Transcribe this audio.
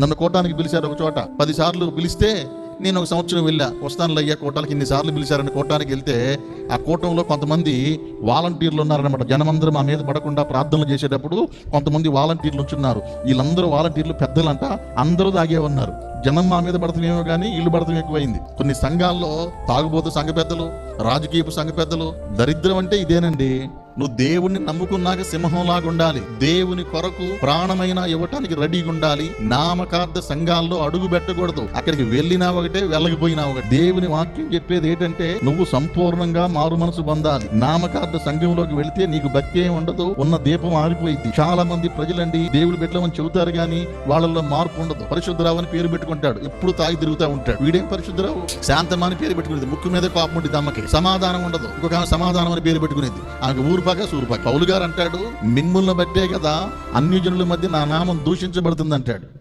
నన్ను కోటానికి పిలిచారు ఒక చోట. పదిసార్లు పిలిస్తే నేను ఒక సంవత్సరం వెళ్ళా. వస్తానులు అయ్యా కోటాలకి ఇన్ని సార్లు పిలిచారని కోటానికి వెళ్తే ఆ కూటంలో కొంతమంది వాలంటీర్లు ఉన్నారనమాట జనమందరం మా మీద పడకుండా ప్రార్థనలు చేసేటప్పుడు కొంతమంది వాలంటీర్లు వచ్చున్నారు. వీళ్ళందరూ వాలంటీర్లు పెద్దలంట అందరూ తాగే ఉన్నారు జనం మా మీద పడతామేమో కానీ ఇల్లు పడతాం ఎక్కువైంది. కొన్ని సంఘాల్లో తాగుబోతు సంఘ పెద్దలు రాజకీయపు సంఘ పెద్దలు దరిద్రం అంటే ఇదేనండి. నువ్వు దేవుణ్ణి నమ్ముకున్నాక సింహంలాగా ఉండాలి దేవుని కొరకు ప్రాణమైన ఇవ్వటానికి రెడీగా ఉండాలి నామకార్థ సంఘాల్లో అడుగు పెట్టకూడదు. అక్కడికి వెళ్ళినా ఒకటే వెళ్ళకపోయినా ఒకటి. దేవుని వాక్యం చెప్పేది ఏంటంటే నువ్వు సంపూర్ణంగా మారు మనసు పొందాలి. నామకార్థ సంఘంలోకి వెళితే నీకు భక్తి ఏం ఉండదు ఉన్న దీపం ఆరిపోయింది చాలా మంది ప్రజలండి దేవుడు పెట్టమని చెబుతారు కానీ వాళ్ళల్లో మార్పు ఉండదు. పరిశుద్ధరావు అని పేరు పెట్టుకుంటాడు. ఎప్పుడు తాగి తిరుగుతూ ఉంటాడు. వీడేం పరిశుద్ధరావు? శాంతమా అని పేరు పెట్టుకుంటుంది ముక్కు మీద పాపం ఉంటుంది అమ్మకి. సమాధానం ఉండదు. ఇంకొక ఆమె సమాధానం అని పేరు పెట్టుకునేది. ఆమెకు ఊరుపాక సూరుపాక పౌలు గారు అంటాడు మిమ్ములను బట్టే కదా అన్యజనుల మధ్య నా నామం దూషించబడుతుంది అంటాడు